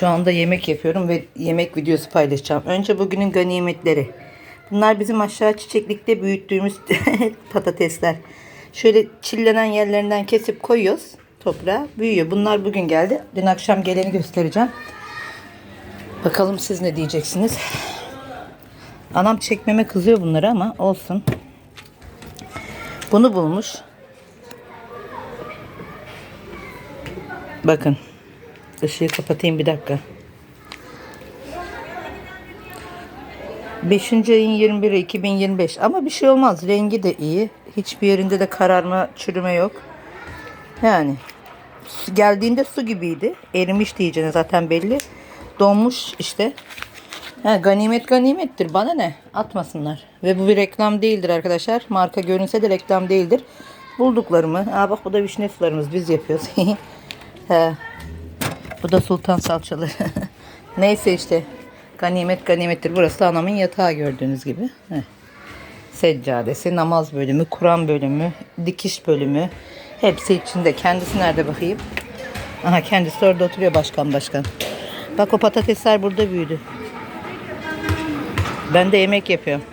Şu anda yemek yapıyorum ve yemek videosu paylaşacağım. Önce bugünün ganimetleri. Bunlar bizim aşağı çiçeklikte büyüttüğümüz patatesler. Şöyle çillenen yerlerinden kesip koyuyoruz toprağa. Büyüyor. Bunlar bugün geldi. Dün akşam geleni göstereceğim. Bakalım siz ne diyeceksiniz. Anam çekmeme kızıyor bunları ama olsun. Bunu bulmuş. Bakın. Işığı kapatayım bir dakika. 5. ayın 21'i 2025 ama bir şey olmaz. Rengi de iyi. Hiçbir yerinde de kararma, çürüme yok. Yani geldiğinde su gibiydi. Erimiş diyeceğine zaten belli. Donmuş işte. Ha, ganimet ganimettir. Bana ne? Atmasınlar. Ve bu bir reklam değildir arkadaşlar. Marka görünse de reklam değildir. Bulduklarımı. Aa bak bu da vişne sularımız. Biz yapıyoruz. He. Bu da sultan salçaları. Neyse işte. Ganimet ganimettir. Burası da anamın yatağı gördüğünüz gibi. Heh. Seccadesi, namaz bölümü, Kur'an bölümü, dikiş bölümü. Hepsi içinde. Kendisi nerede bakayım? Aha kendisi orada oturuyor başkan başkan. Bak o patatesler burada büyüdü. Ben de yemek yapıyorum.